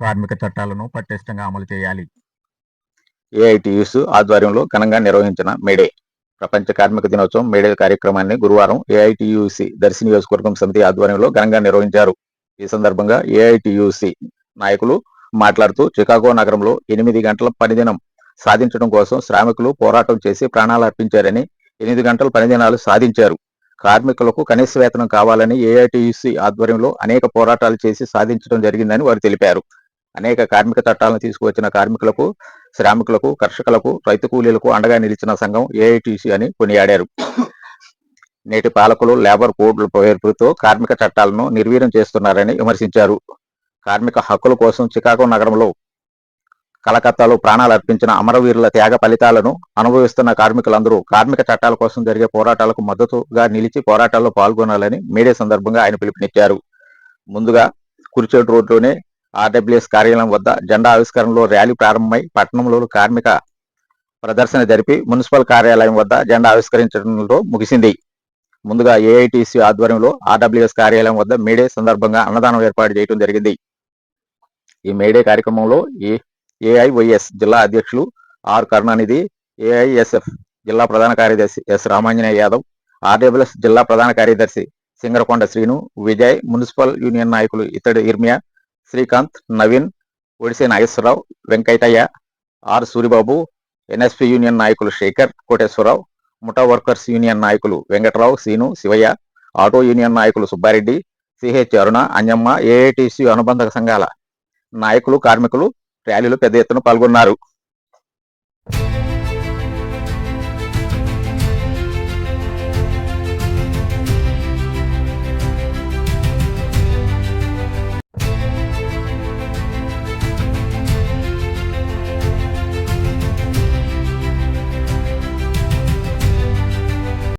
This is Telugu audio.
కార్మిక చట్టాలను పటిష్టంగా అమలు చేయాలి. ఏఐటియుస్ ఆధ్వర్యంలో ఘనంగా నిర్వహించిన మేడే ప్రపంచ కార్మిక దినోత్సవం మేడే కార్యక్రమాన్ని గురువారం ఏఐటియుసి దర్శి నియోజకవర్గం సమితి ఆధ్వర్యంలో ఘనంగా నిర్వహించారు. ఈ సందర్భంగా ఏఐటియుసి నాయకులు మాట్లాడుతూ చికాగో నగరంలో ఎనిమిది గంటల పనిదినం సాధించడం కోసం శ్రామికులు పోరాటం చేసి ప్రాణాలు అర్పించారని ఎనిమిది గంటల పనిదినాలు సాధించారు. కార్మికులకు కనీస వేతనం కావాలని ఏఐటియుసి ఆధ్వర్యంలో అనేక పోరాటాలు చేసి సాధించడం జరిగిందని వారు తెలిపారు. అనేక కార్మిక చట్టాలను తీసుకువచ్చిన కార్మికులకు శ్రామికులకు కర్షకులకు రైతు కూలీలకు అండగా నిలిచిన సంఘం ఏఐటిసి అని కొనియాడారు. నేటి పాలకులు లేబర్ కోడ్ల పేరుతో కార్మిక చట్టాలను నిర్వీర్యం చేస్తున్నారని విమర్శించారు. కార్మిక హక్కుల కోసం చికాగో నగరంలో కలకత్తాలో ప్రాణాలు అర్పించిన అమరవీరుల త్యాగ ఫలితాలను అనుభవిస్తున్న కార్మికులందరూ కార్మిక చట్టాల కోసం జరిగే పోరాటాలకు మద్దతుగా నిలిచి పోరాటాల్లో పాల్గొనాలని మీడియా సందర్భంగా ఆయన పిలుపునిచ్చారు. ముందుగా కురిచేడు రోడ్లోనే ఆర్డబ్ల్యూఎస్ కార్యాలయం వద్ద జెండా ఆవిష్కరణలో ర్యాలీ ప్రారంభమై పట్టణంలో కార్మిక ప్రదర్శన జరిపి మున్సిపల్ కార్యాలయం వద్ద జెండా ఆవిష్కరించడంలో ముగిసింది. ముందుగా ఏఐటిసి ఆధ్వర్యంలో ఆర్డబ్ల్యూఎస్ కార్యాలయం వద్ద మేడే సందర్భంగా అన్నదానం ఏర్పాటు చేయడం జరిగింది. ఈ మేడే కార్యక్రమంలో ఏ ఏఐవైఎస్ జిల్లా అధ్యక్షులు ఆర్ కరుణానిధి ఏఐఎస్ఎఫ్ జిల్లా ప్రధాన కార్యదర్శి ఎస్ రామాంజనేయ యాదవ్ ఆర్డబ్ల్యూఎస్ జిల్లా ప్రధాన కార్యదర్శి సింగరకొండ శ్రీను విజయ్ మున్సిపల్ యూనియన్ నాయకులు ఇతడు Irmiya Srikanth Naveen Odise Nageswararao Venkataiah R Suribabu NSP union నాయకులు శేఖర్ కోటేశ్వరరావు ముఠా వర్కర్స్ యూనియన్ నాయకులు వెంకటరావు సీను శివయ్య ఆటో యూనియన్ నాయకులు సుబ్బారెడ్డి సిహెచ్ అరుణ అంజమ్మ ఏఐటిసి అనుబంధ సంఘాల నాయకులు కార్మికులు ర్యాలీలో పెద్ద ఎత్తున పాల్గొన్నారు.